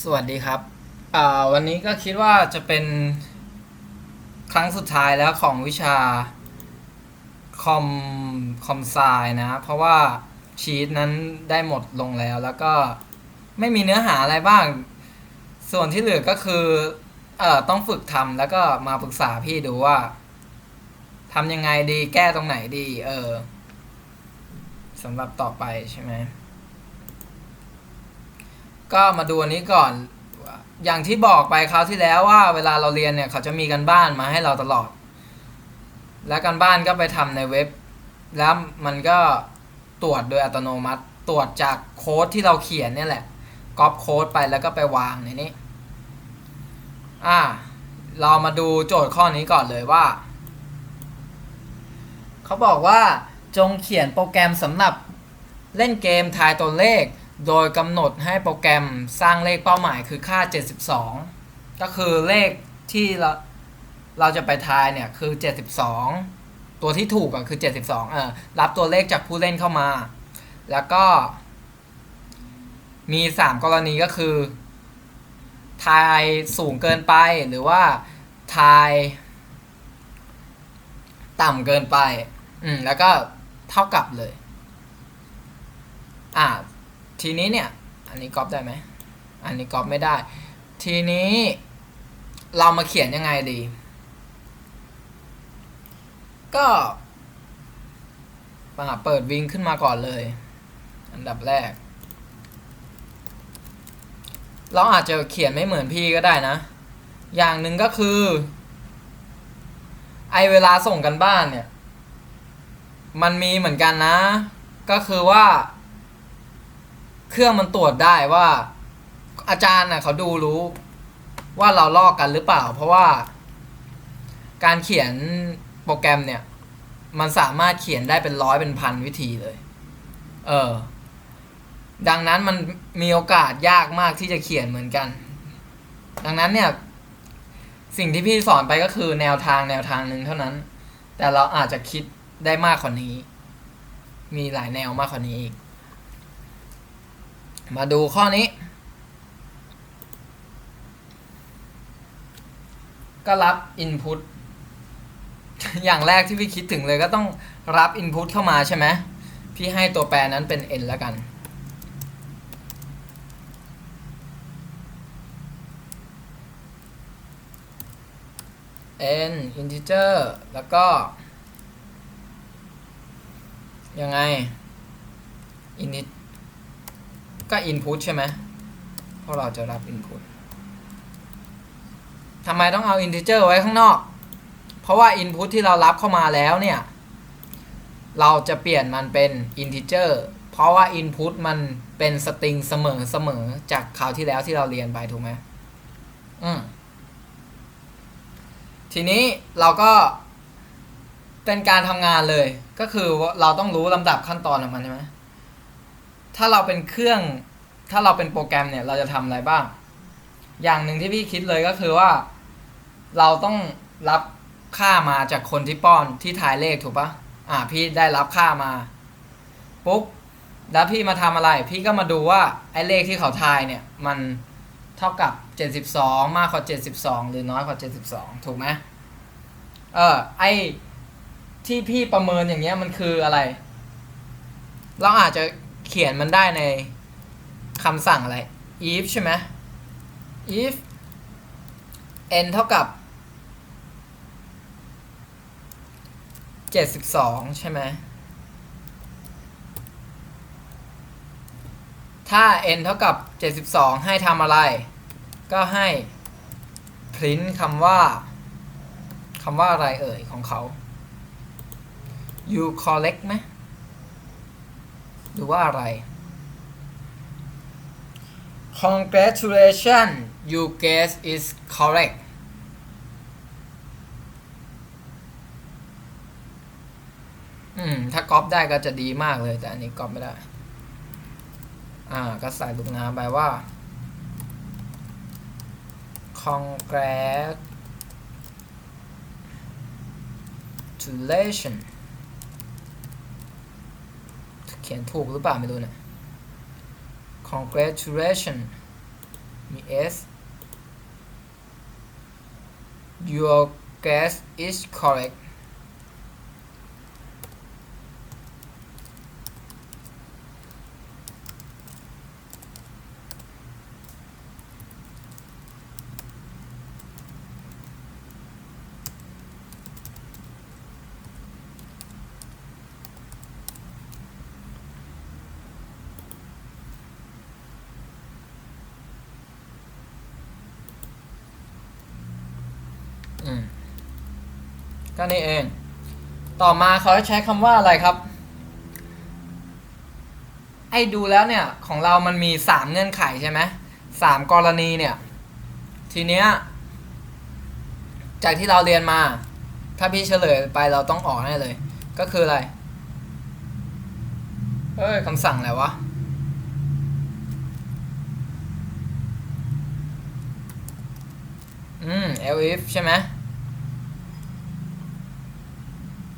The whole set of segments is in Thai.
สวัสดีครับอ่าวันนี้ก็คิดว่าจะเป็นครั้งสุดท้ายแล้วของวิชาคอมคอมไซนะ เพราะว่าชีตนั้นได้หมดลงแล้ว แล้วก็ไม่มีเนื้อหาอะไรบ้าง ส่วนที่เหลือก็คือเอ่อต้องฝึกทำแล้วก็มาปรึกษาพี่ดูว่าทำยังไงดีแก้ตรงไหนดี เออสำหรับต่อไปใช่ไหม ก็มาดูอันนี้ก่อน อย่างที่บอกไปคราวที่แล้วว่าเวลาเราเรียนเนี่ยเขาจะมีกันบ้านมาให้เราตลอด และกันบ้านก็ไปทำในเว็บ แล้วมันก็ตรวจโดยอัตโนมัติ ตรวจจากโค้ดที่เราเขียนเนี่ยแหละก๊อปโค้ดไปแล้วก็ไปวางในนี้ อ่า เรามาดูโจทย์ข้อนี้ก่อนเลยว่า เขาบอกว่าจงเขียนโปรแกรมสำหรับเล่นเกมทายตัวเลข โดยกำหนดให้โปรแกรมสร้างเลขเป้าหมายคือค่า 72 ก็คือเลขที่เราเราจะไปทายเนี่ยคือ 72 ตัวที่ถูกก็คือ 72เออรับตัวเลขจากผู้เล่นเข้ามา แล้วก็ มี 3 กรณีก็คือ ทายสูงเกินไปหรือว่าทายต่ำเกินไป อืม แล้วก็เท่ากับเลย อ่า ทีนี้เนี่ย อันนี้ก๊อปได้ไหม อันนี้ก๊อปไม่ได้ ทีนี้ เรามาเขียนยังไงดี ก็มาเปิดวิงขึ้นมาก่อนเลย อันดับแรก เราอาจจะเขียนไม่เหมือนพี่ก็ได้นะ อย่างหนึ่งก็คือ ไอเวลาส่งกันบ้านเนี่ย มันมีเหมือนกันนะ ก็คือว่า เครื่องมันตรวจได้ว่า อาจารย์น่ะเขาดูรู้ ว่าเราลอกกันหรือเปล่า เพราะว่า การเขียนโปรแกรมเนี่ย มันสามารถเขียนได้เป็นร้อยเป็นพันวิธีเลย เออ ดังนั้นมันมีโอกาสยากมากที่จะเขียนเหมือนกัน ดังนั้นเนี่ย สิ่งที่พี่สอนไปก็คือแนวทางแนวทางหนึ่งเท่านั้น แต่เราอาจจะคิดได้มากกว่านี้ มีหลายแนวมากกว่านี้อีก มาดูข้อนี้ ก็รับ Input อย่างแรกที่พี่คิดถึงเลยก็ต้องรับ Input เข้ามาใช่ไหมพี่ให้ตัวแปรนั้นเป็น n แล้วกัน n integer แล้วก็ ยังไง init ก็ input ใช่ไหมเพราะเราจะรับ input ทำไมต้องเอา integer ไว้ข้างนอก เพราะว่า input ที่เรารับเข้ามาแล้วเนี่ย เราจะเปลี่ยนมันเป็น integer เพราะว่า input มันเป็นสตริงเสมอเสมอจากคราวที่แล้วที่เราเรียนไปถูกไหมอืมทีนี้เราก็เป็นการทำงานเลย ก็คือเราต้องรู้ลำดับขั้นตอนของมันใช่ไหม ถ้าเราเป็นเครื่อง ถ้าเราเป็นโปรแกรมเนี่ยเราจะทำอะไรบ้าง อย่างหนึ่งที่พี่คิดเลยก็คือว่า เราต้องรับค่ามาจากคนที่ป้อนที่ถ่ายเลขถูกปะอ่า พี่ได้รับค่ามา ปุ๊บ แล้วพี่มาทำอะไร พี่ก็มาดูว่าไอ้เลขที่เขาทายเนี่ย มันเท่ากับ 72 มากกว่า 72 หรือน้อยกว่า 72 ถูกไหมเออ ไอที่พี่ประเมินอย่างเงี้ยมันคืออะไร เราอาจจะ เขียนมันได้ในคำสั่งอะไร if ใช่ไหม if n เท่ากับ 72 ใช่ไหม ถ้า n เท่ากับ 72 ให้ทำอะไร ก็ให้ print คำว่าคำว่าอะไรเอ่ยของเขา you correct ไหม หรือว่าอะไร congratulations you guess is correct อืม ถ้าก๊อปได้ก็จะดีมากเลย แต่อันนี้ก๊อปไม่ได้ อ่า ก็ใส่ลูกน้ำไปว่า congratulation เขียนถูกหรือเปล่าไม่รู้นะ congratulation มี s your guess is correct อืม ก็นี่เอง ต่อมาเขาใช้คำว่าอะไรครับ ไอ้ดูแล้วเนี่ย ของเรามันมีสามเงื่อนไขใช่ไหมสามกรณีเนี่ย ทีเนี้ย จากที่เราเรียนมา ถ้าพี่เฉลยไปเราต้องออกแน่เลย ก็คืออะไร เอ้ยคำสั่งอะไรวะอืม elif ใช่ไหม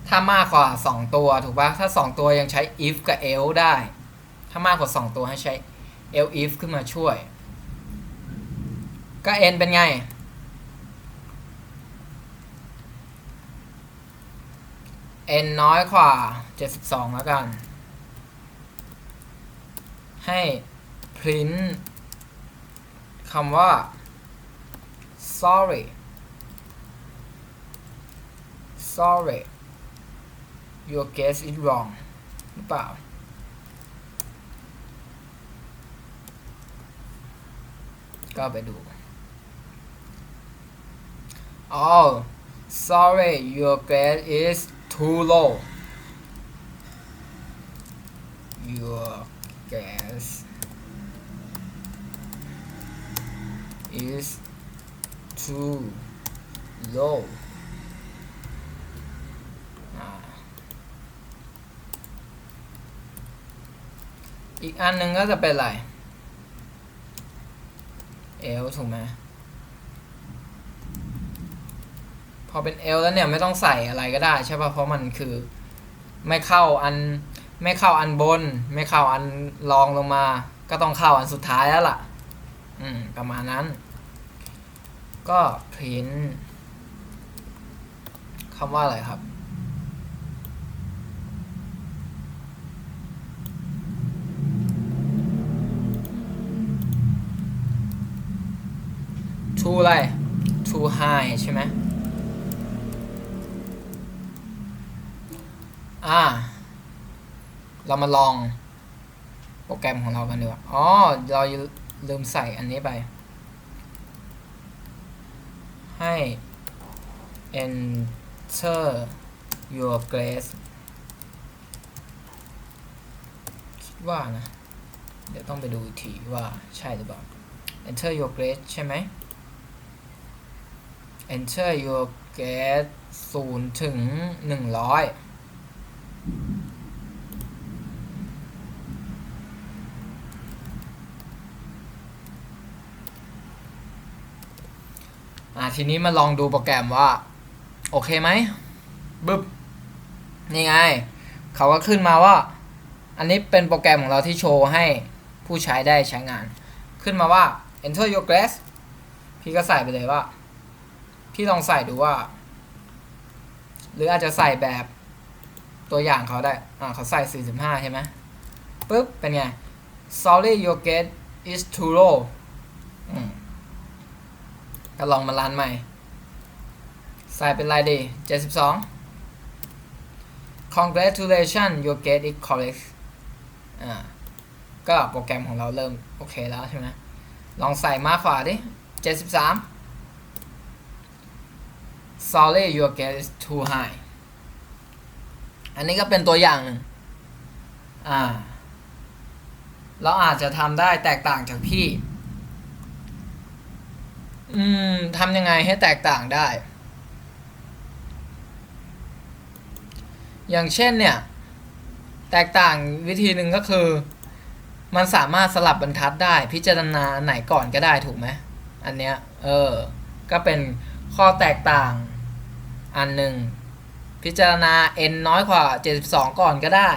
ถ้ามากกว่า 2 ตัวถูกปะถ้า 2 ตัวยังใช้ if กับ else ได้ ถ้ามากกว่า 2 ตัวให้ใช้ else if ขึ้นมาช่วย ก็ n เป็นไง n น้อยกว่า 72 แล้วกัน ให้ print คำว่า sorry sorry your guess is wrong หรือเปล่า ก็ไปดู oh sorry your guess is too low your guess is too low อีกอันหนึ่งก็จะเป็นอะไรเอลถูกไหมพอเป็นเอลแล้วเนี่ยไม่ต้องใส่อะไรก็ได้ใช่ป่ะเพราะมันคือไม่เข้าอันไม่เข้าอันบน ไม่เข้าอันรองลงมา ก็ต้องเข้าอันสุดท้ายแล้วล่ะ อืมประมาณนั้น ก็พิมพ์คำว่าอะไรครับ too อะไร too high ใช่ไหมอ่า เรามาลองโปรแกรมของเรากันดีกว่า อ๋อ เราลืมใส่อันนี้ไป ให้ enter your grade คิดว่านะ เดี๋ยวต้องไปดูอีกทีว่าใช่หรือเปล่า enter your grade ใช่ไหม enter your grade ศูนย์ถึงหนึ่งร้อยอ่าทีนี้มาลองดูโปรแกรมว่า โอเคไหมบึ๊บนี่ไง เขาก็ขึ้นมาว่า อันนี้เป็นโปรแกรมของเราที่โชว์ให้ผู้ใช้ได้ใช้งาน ขึ้นมาว่า enter your grade พี่ก็ใส่ไปเลยว่า พี่ลองใส่ดูว่า หรืออาจจะใส่แบบตัวอย่างเขาได้ อ่าเขาใส่ 45 ใช่ไหมปุ๊บ เป็นไง sorry your gate is too low ก็ลองมารันใหม่ ใส่เป็นไรดี 72 congratulations your gate is correct อ่า ก็โปรแกรมของเราเริ่ม โอเคแล้วใช่ไหมลองใส่มากกว่าดิ 73 sorry your gate is too high อันนี้ก็เป็นตัวอย่างหนึ่งอ่า เราอาจจะทำได้แตกต่างจากพี่ อืมทำยังไงให้แตกต่างได้ อย่างเช่นเนี่ย แตกต่างวิธีหนึ่งก็คือ มันสามารถสลับบรรทัดได้ พิจารณาไหนก่อนก็ได้ถูกไหม อันเนี้ย เออ ก็เป็นข้อแตกต่าง อันหนึ่งพิจารณา n น้อยกว่า 72 ก่อนก็ได้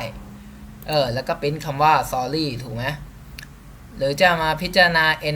เออ แล้วก็ปริ้นคำว่า sorry ถูกไหมหรือจะมาพิจารณา n